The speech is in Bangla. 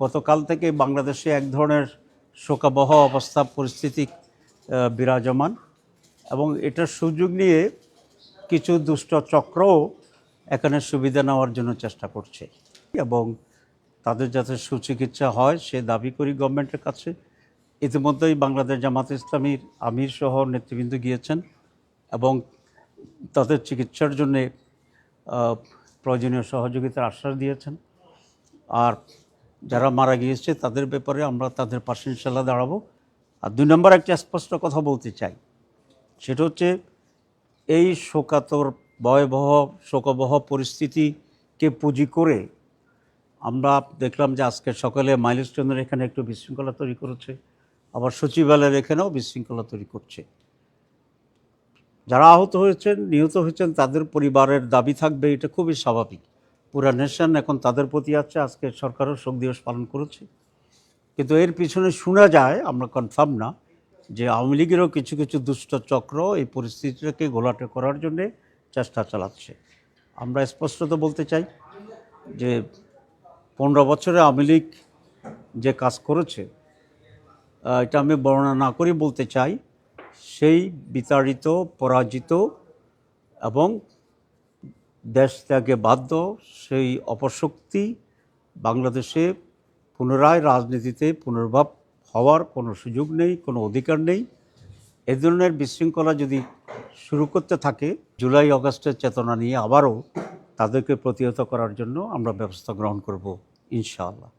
গতকাল থেকে বাংলাদেশে এক ধরনের শোকাবহ অবস্থা, পরিস্থিতি বিরাজমান। এবং এটার সুযোগ নিয়ে কিছু দুষ্ট চক্রও এখানে সুবিধা নেওয়ার জন্য চেষ্টা করছে। এবং তাদের যাতে সুচিকিৎসা হয়, সে দাবি করি গভর্নমেন্টের কাছে। ইতিমধ্যেই বাংলাদেশ জামাত ইসলামীর আমির সহ নেতৃবৃন্দ গিয়েছেন এবং তাদের চিকিৎসার জন্যে প্রয়োজনীয় সহযোগিতার আশ্বাস দিয়েছেন। আর যারা মারা গিয়েছে, তাদের ব্যাপারে আমরা তাদের পাশে ইনশাল্লাহ দাঁড়াবো। আর দুই নম্বর একটা স্পষ্ট কথা বলতে চাই। সেটা হচ্ছে, এই শোকাতর, ভয়াবহ, শোকাবহ পরিস্থিতিকে পুঁজি করে আমরা দেখলাম যে আজকে সকালে মাইলস্টোনের এখানে একটু বিশৃঙ্খলা তৈরি করেছে। আবার সচিবালয়ের এখানেও বিশৃঙ্খলা তৈরি করছে। যারা আহত হয়েছেন, নিহত হয়েছেন, তাদের পরিবারের দাবি থাকবে, এটা খুবই স্বাভাবিক। পুরা নেশন এখন তাদের প্রতি আছে। আজকে সরকারও শোক দিবস পালন করেছে। কিন্তু এর পিছনে শোনা যায়, আমরা কনফার্ম না, যে আওয়ামী লীগেরও কিছু কিছু দুষ্ট চক্র এই পরিস্থিতিটাকে ঘোলাটে করার জন্যে চেষ্টা চালাচ্ছে। আমরা স্পষ্টত বলতে চাই যে পনেরো বছরে আওয়ামী লীগ যে কাজ করেছে এটা আমি বর্ণনা না করে বলতে চাই, সেই বিতাড়িত, পরাজিত এবং দেশ ত্যাগে বাধ্য সেই অপশক্তি বাংলাদেশে পুনরায় রাজনীতিতে পুনর্ভাব হওয়ার কোনো সুযোগ নেই, কোনো অধিকার নেই। এ ধরনের বিশৃঙ্খলা যদি শুরু করতে থাকে, জুলাই অগস্টের চেতনা নিয়ে আবারও তাদেরকে প্রতিহত করার জন্য আমরা ব্যবস্থা গ্রহণ করব, ইনশাআল্লাহ।